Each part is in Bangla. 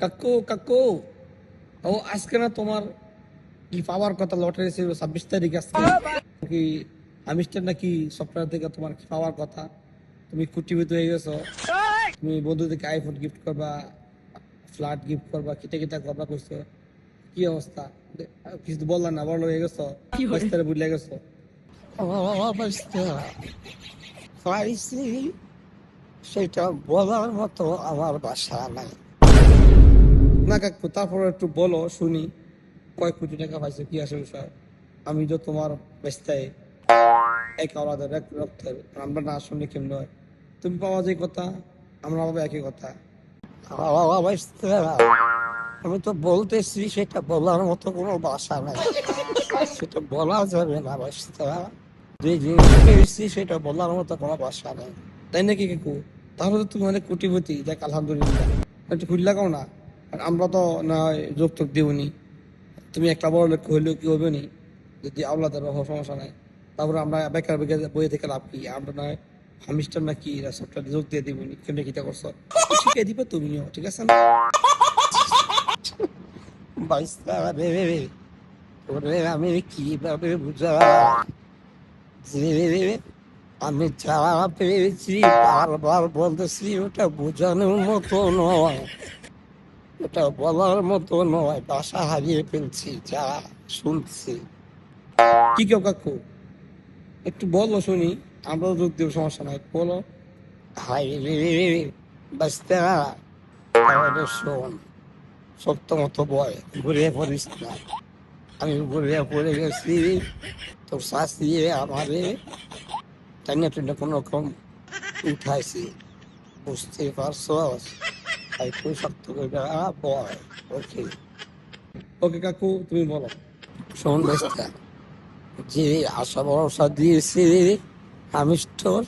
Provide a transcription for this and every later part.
কাকু কাকু ও আজকে না তোমার কি পাওয়ার কথা লটারি ছিল ছাব্বিশ তারিখ আজকে? কি আমিষ্টার নাকি সফটওয়্যার থেকে তোমার কি পাওয়ার কথা? তুমি কুটিভিত হয়ে গেছো। তুমি বন্ধুদেরকে আইফোন গিফট করবা ফ্ল্যাট গিফট করবা কিটা কিটা করবা কইছো। কি অবস্থা? কিছু বললা না বড় হয়ে গেছো? বাস্তারে বুঝলে গেছো? পাইছি সেটা বলার মতো আমার বাসা নাই। না কাকু তারপর একটু বলো শুনি। কয় কোটি টাকা পাইছো কি আসে বিষয়? আমি তো তোমার বেস্তায় এক আলাদার এক রক্তের আমরা না শুনি কেমন হয়? তুমি পাওয়া যে কথা আমরা পাবো একই কথা। আমি তো বলতেছি সেটা বলার মতো কোনো বাসা নাই। সেটা বলা যাবে না অবস্থা যে জিনিস পেয়েছি সেটা বলার মতো কোনো বাসা নাই। তাই নাকি কাকু? তাহলে তো তুমি অনেক কোটিপতি দেখ আলহামদুলিল্লাহ। একটু খুঁজ লাগাও না? আর আমরা তো না যৌতুক দিবনি তুমি একটা বড় লোক হইলেও কি হবে নি? যদি আওলাদের হওয়ার সমস্যা নাই, তারপরে আমরা বেকার বেকার বই থেকে লাভ কি? আমরা নয় হামিস্টার না কি? সবটা যোগ দিয়ে দিবনি। কেমনি কিটা করছ? শিখে দিবে তুমিও, ঠিক আছে না? আমি আমি যা পেয়েছি বারবার বলতেছি, ওটা বোঝানোর মতো নয়। ওটা বলার মতো নয়, বাসা হারিয়ে ফেলছি, যা শুনছি। কি কেউ কাকু? একটু বলো শুনি, আমরাও যোগ দিব, সমস্যা নাই, বলো। হাই রে বাস্তা তাহলে শোন সত্য মতো বয় ঘুরিয়ে পড়িস না। আমি ঘুরিয়ে পড়ে গেছি, তোর শাস্তিয়ে আমারে। টেনে টেনে কোনো রকম উঠাইছি বুঝতে পারছস? তাই তুই শক্ত করে বয় ওকে। ওকে কাকু তুমি বলো। শোন বেস্তা যে আশা ভরসা দিয়েছি আমি তোর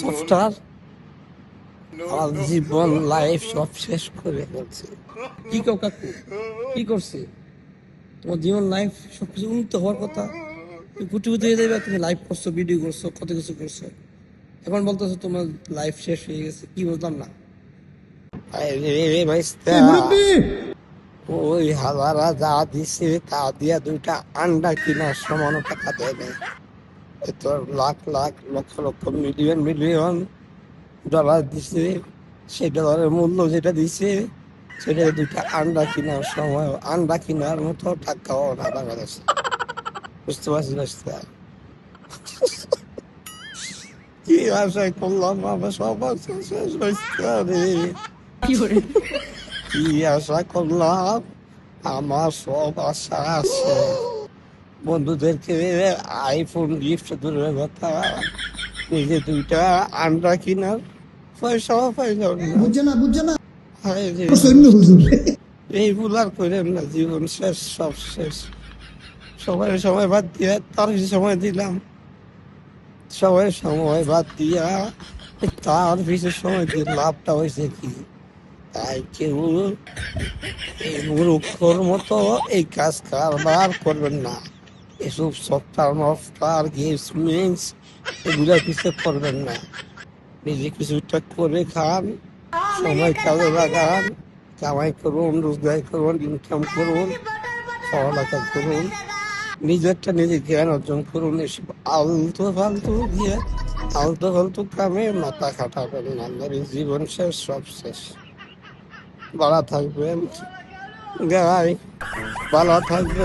সফটওয়্যার আমার জীবন লাইফ সব শেষ করে ফেলছে। কি কেউ কাকু? কি করছে? তোমার জীবন লাইফ সবকিছু উন্নত হওয়ার কথা? তুমি কুটি কুটি হয়ে যাবে তুমি লাইভ করছ ভিডিও করছ কত কিছু করছ। এখন বলতেছো তোমার লাইফ শেষ হয়ে গেছে কি বলতাম না? ওই হাজারা যা দিছে তা দিয়া দুইটা আন্ডা কিনার সমান টাকা দেয় নাই এ তোর lakh lakh lakh lakh million million dollar দিছে সেই ডলারের মূল্য যেটা দিছে সেটা দুইটা আন্ডা কেনার সময় আন্ডা কেনার মতো টাকাও না বাংলাদেশে বুঝতে পারছি ভাইস্তা কি আশায় করলাম আমার সব আশা শেষ হয়েছে কি আশা করলাম আমার সব আশা আছে। বন্ধুদেরকে আইফোন গিফট দূরের কথা। নিজে দুইটা আন্ডা কিনার পয়সাও পাইলাম না বুঝছে না। বুঝছে না এই ভুল আর করেন না জীবন শেষ সব শেষ। সবাই সময় বাদ দিয়ে তার কিছু সময় দিলাম। সবাই সময় বাদ দিয়া তার পিছু সময় দিয়ে লাভটা হয়েছে কি? তাই কেউ এই মূর্খর মতো এই কাজ কারবার করবেন না। এসব সফটওয়্যার মফটওয়্যার গেমস মিন্স এগুলোর পিছিয়ে করবেন না। নিজে কিছুটা করে খান, সময় কাজে লাগান, কামাই করুন, রোজগার করুন ইনকাম করুন, পড়ালেখা করুন, নিজেরটা নিজে জ্ঞান অর্জন করুন, এসব আলতু ফালতু দিয়ে আলতু ফালতু কামে মাথা খাটাবেন না। জীবন শেষ, সব শেষ। ভালো থাকবেন। গাই ভালো থাকবেন।